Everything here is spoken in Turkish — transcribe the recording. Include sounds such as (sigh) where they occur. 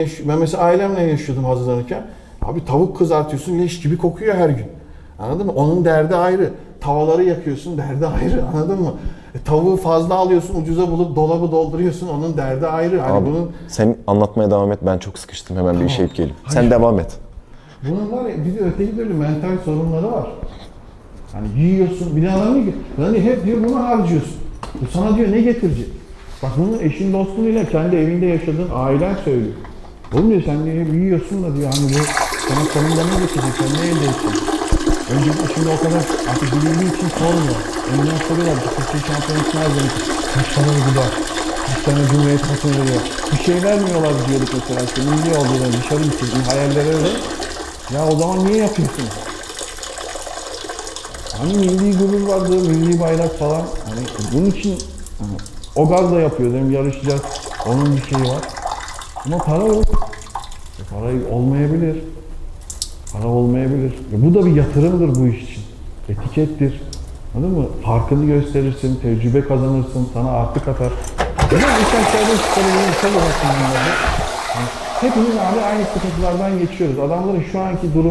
ben mesela ailemle yaşıyordum hazırlanırken. Abi tavuk kızartıyorsun leş gibi kokuyor her gün. Anladın mı? Onun derdi ayrı. Tavaları yakıyorsun derdi ayrı. (laughs) Anladın mı? E, tavuğu fazla alıyorsun ucuza bulup dolabı dolduruyorsun onun derdi ayrı. Hani Abi, bunun sen anlatmaya devam et. Ben çok sıkıştım. Hemen bir işe geleyim. Hayır. Sen devam et. Bunun var ya bir de öteki türlü mental sorunları var. Hani yiyorsun, bir de adam diyor ki, lan hep diyor bunu harcıyorsun. Bu sana diyor ne getirecek? Bak bunu eşin dostunuyla kendi evinde yaşadığın ailen söylüyor. Oğlum diyor sen diyor yiyorsun da diyor hani bu sana sonunda ne getirecek, sen ne elde edeceksin? Öncelikle şimdi o kadar artık bilindiği için sormuyor. Önden soruyorlar, bu Türkiye şampiyonası nerede? Kaç tane ödüler? Kaç tane Cumhuriyet Kupası veriyor? Bir şey vermiyorlar diyorduk mesela işte milli olduğunu dışarı gitsin, hayallere öyle. Ya o zaman niye yapıyorsunuz? Hani milli gurur vardı, milli bayrak falan. Hani bunun için hani, o gazla yapıyor dedim yarışacağız. Onun bir şeyi var. Ama para yok. E, para olmayabilir. Para olmayabilir. E, bu da bir yatırımdır bu iş için. Etikettir. Anladın mı? Farkını gösterirsin, tecrübe kazanırsın, sana artı katar. Değil hepimiz abi aynı sıkıntılardan geçiyoruz. Adamların şu anki durum